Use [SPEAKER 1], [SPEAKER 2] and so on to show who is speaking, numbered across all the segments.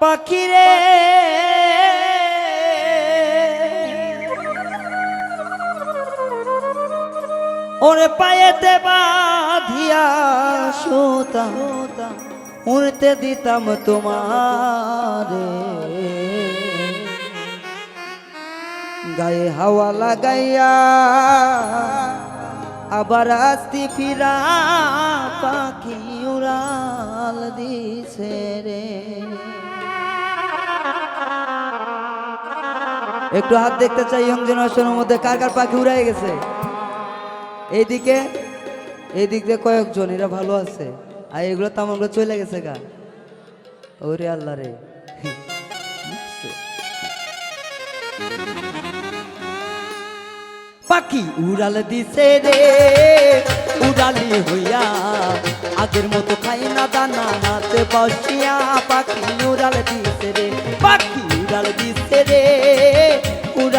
[SPEAKER 1] পাখিরে ওরে পায়েতে বাঁধিয়া সুতা, উড়তে দিতাম তোমারে। গায়ে হাওয়া লাগাইয়া আবার আসতি ফিরা পাখি উড়াল দিছে। একটু হাত দেখতে চাই, ইয়ং জেনারেশনের মধ্যে কার কার পাখি উড়াই গেছে? এইদিকে, এইদিক দিয়ে কয়েকজন, এরা ভালো আছে। আর এগুলো তো আমার চলে গেছে গা। ওরে আল্লাহ রে। পাখি উড়াল দিছে রে, উড়ালি হইয়া, আগের মতো খাই না দানা হাতে বসিয়া পাখি উড়াল দিছে রে, পাখি উড়াল দিছে রে।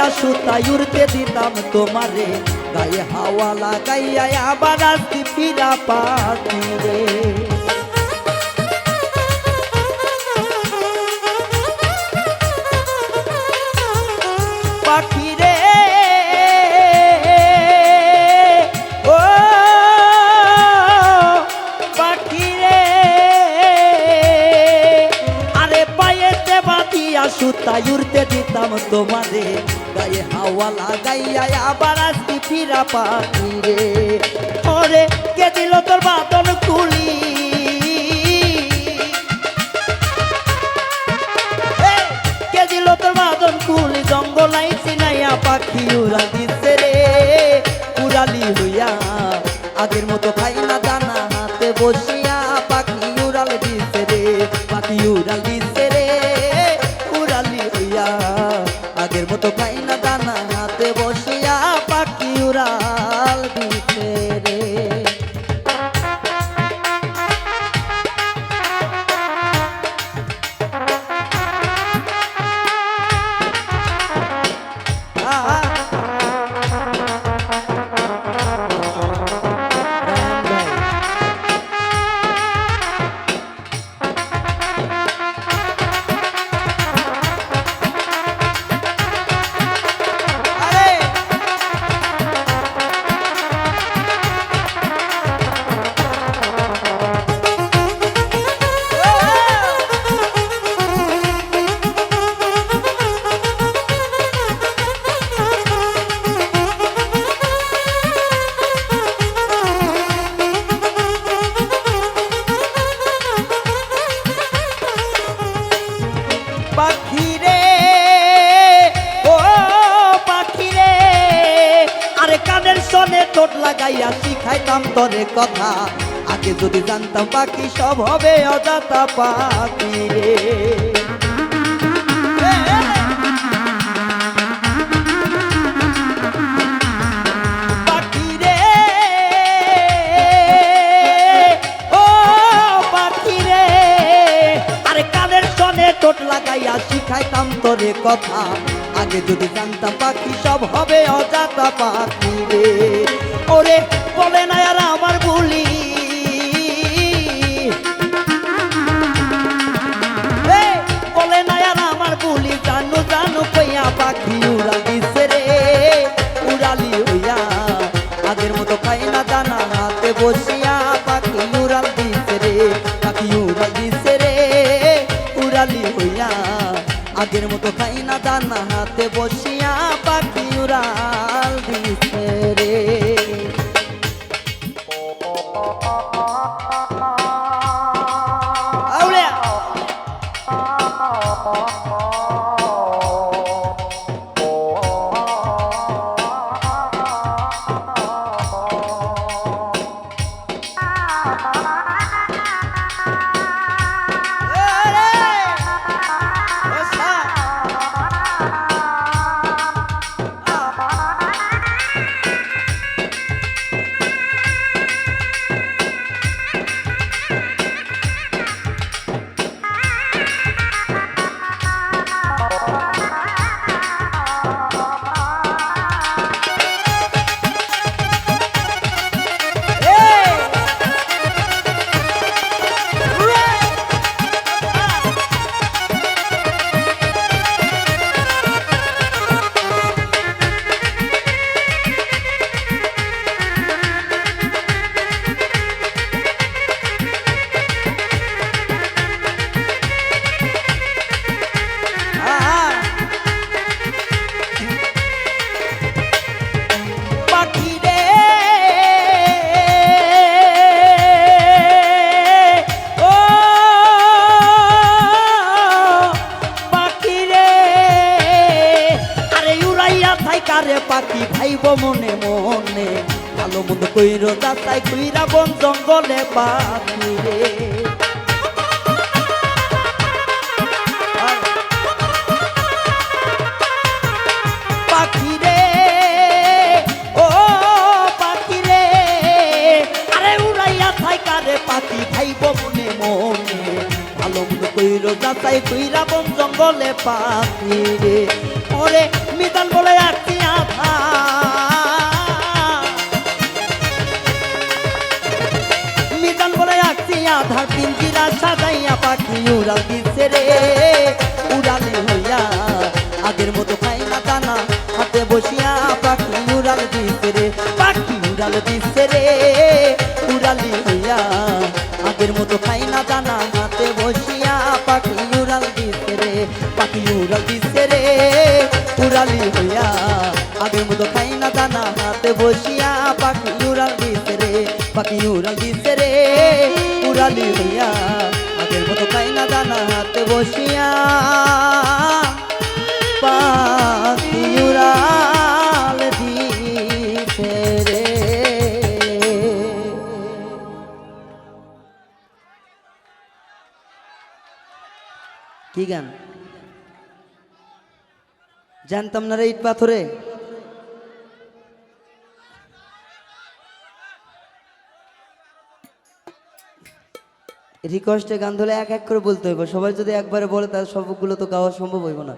[SPEAKER 1] বাঁধিয়া সুতাই উড়তে দিতাম তোমারে। গায়ে হাওয়া লাগাইয়া আবার আসতি ফিরা পাতি রে। বাঁধিয়া সুতাই উড়তে দিতাম তোমারে গায়ে হাওয়া লাগাইয়া আবার আসতি ফিরা পাখি রে। ওরে, কে দিল তোর বাদন কুলি কে দিল তোর বাদন কুলি জঙ্গলাই চিনাইয়া পাখি উড়া দিছে রে। উড়ালি হইয়া, আগের মতো খাই না দানা হাতে বসিয়া পাখি উড়াল দিছে রে। পাখি উড়াল দিছে লাগাইয়া শিখাইতাম তোরে কথা? আগে যদি জানতাম বাকি সব হবে অজাতা পাখি রে। শিখাইতাম তোরে কথা। আগে যদি জানতাম পাখি সব হবে অজাতা পাখি রে। ওরে বলে না আর আমার বলি। না জানো বসিয়া পাখি উড়াল দিছে রে। পাখি উড়ালি আগের মতো খাই না দানা হাতে বসিয়া পাখি উড়াল কইর যাতাই কইরা বন জঙ্গলে পাখি রে পাখি আরে ভাইব মনে মনে। ভালো মন্দ কইর যাতাই কইরা বন জঙ্গলে পাখি রে। ওরে মিতাল বলে আসছি আধা আধার পিঞ্জিরা সাজাইয়া পাখি উড়াল দিচ্ছে রে। উড়ালি হইয়া আগের মতো খাই না দানা। হাতে বসিয়া পাখি উড়াল দিচ্ছে রে, পাখি উড়াল দিচ্ছে রে। উড়ালি হইয়া আগের মতো খাই না দানা। হাতে বসিয়া পাখি উড়াল দিচ্ছে রে, পাখি উড়াল দিচ্ছে রে। উড়ালি হইয়া আগের মতো খাই না দানা। হাতে বসিয়া পাখি উড়াল দিচ্ছে রে, পাখি উড়াল দিচ্ছে উড়ালি হইয়া আগের মতো খাই না দানা হাতে বসিয়া। পাখি দিচ্ছে রে। কি গান? জানতাম না রে ইট পাথরে। রিকোয়েস্টে গান ধরে এক এক করে বলতে হইব। সবাই যদি একবারে বলে, তাহলে সবগুলো তো গাওয়া সম্ভব হইব না।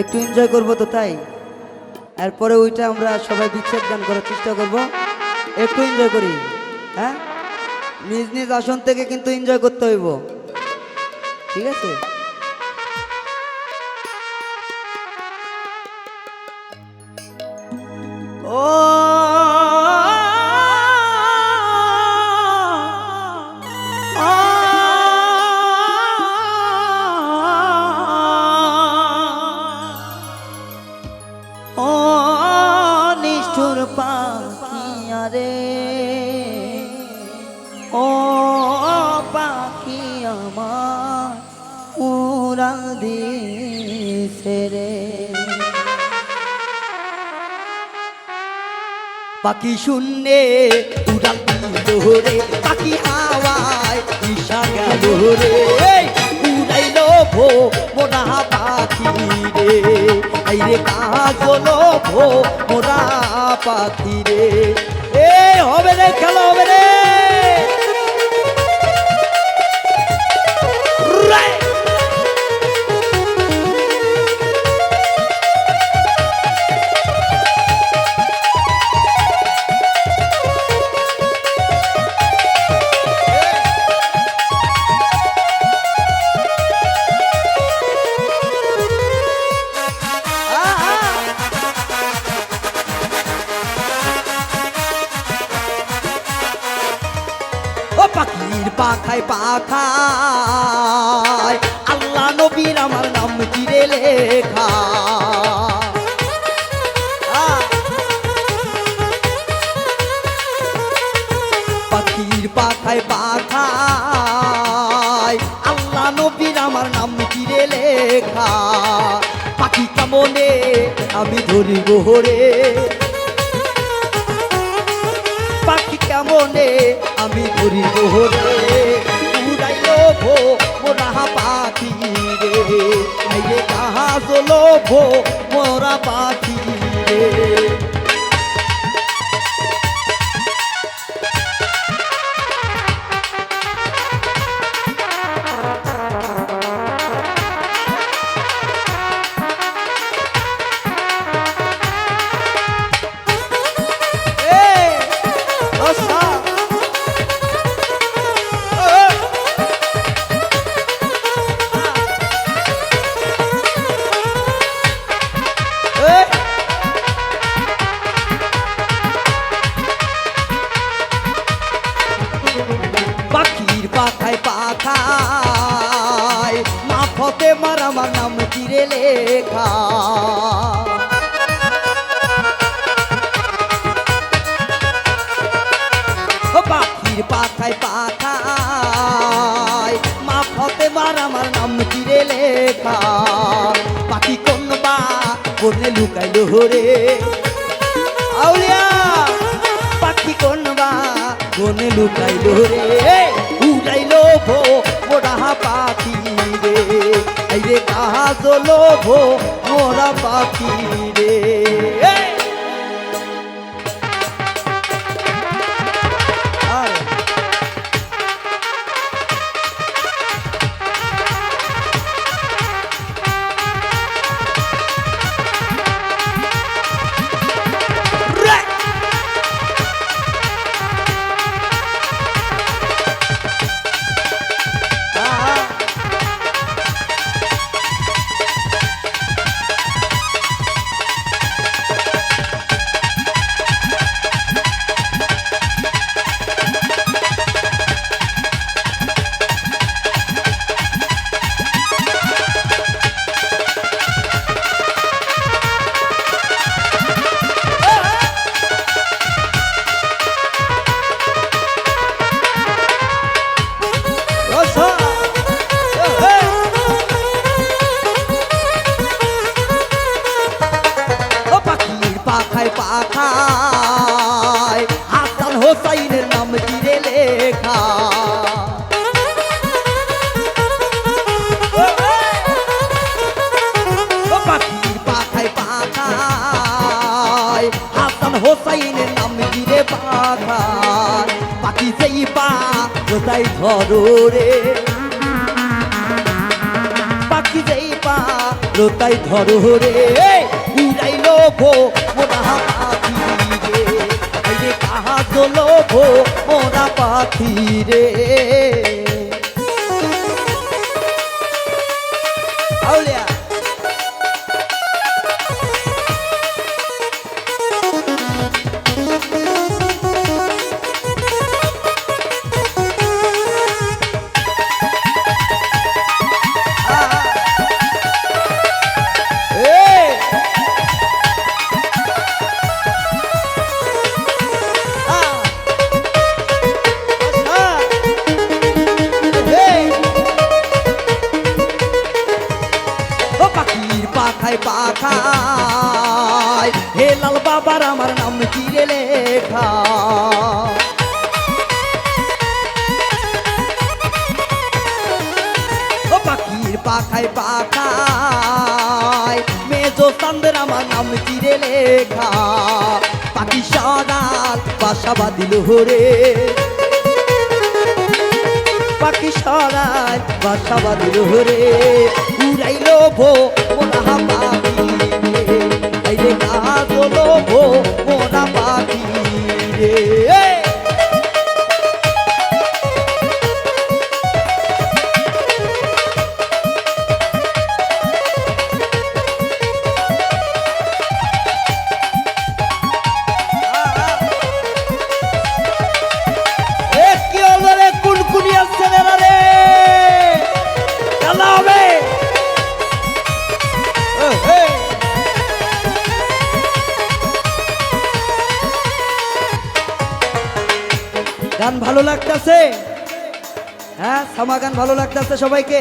[SPEAKER 1] একটু এনজয় করব তো তাই। এরপরে ওইটা আমরা সবাই বিচ্ছেদ গান করার চেষ্টা করব। একটু এনজয় করি। হ্যাঁ? নিজ নিজ আসন থেকে কিন্তু এনজয় করতে হইব। ঠিক আছে? পাখি আমার উড়াল দিছে রে? পাখি শূন্যে উড়াল দিল রে, পাখি হাওয়ায় ঈশা গেল রে। উড়াইল ভো মোরা পাখি রে এই রে কাজল ভো মোরা পাখি রে। এ হবে রে, খেলা হবে রে। পাখির পাখায় পাখায়। আল্লাহ নবীর আমার নাম চিরে লেখা। পাখির পাখায় পাখায়। আল্লাহ নবীর আমার নাম চিরে লেখা। পাখি কেমনে আমি ধরি গোহরে কেমনে আমি ধরি গোহরে উড়াইল ভো মোরা পাখি রে। কাহা চলো মোরা পাখি রে। পাখির পাখায় পাখায়। মা ফতে মার আমার নাম চিরে লেখা। পাখি কোন বা, কোনে লুকাইলো রে আউলিয়া, পাখি কোন বা, কোনে লুকাইলো রে উড়াইলো ভো মোরা পাখি রে। রে কাজ লোভো, মোরা পাখি রে। পাখায় হাসান হোসাইনের নাম জিরে লেখা? পাখায় পাখায়। হাসান হোসাইনের নাম জিরে পাখায়? পাখি সেই পা কোথায় ধরো রে? পাখি যেই পা রোতাই ধরো রে? উড়াইলো ভো মোরা পাখি রে। কাহা দোলো ভো মোরা পাখি রে। নাম চিরে লেখা। পাখি সদাল, বাসা বাঁধিল হরে পাখি সদাল, বাসা বাঁধিল হরে উড়াইল ভো, মোনা পাখি রে। কাজ ভো, মোনা পাখি রে। গান ভালো ভালো লাগতেছে সবাইকে।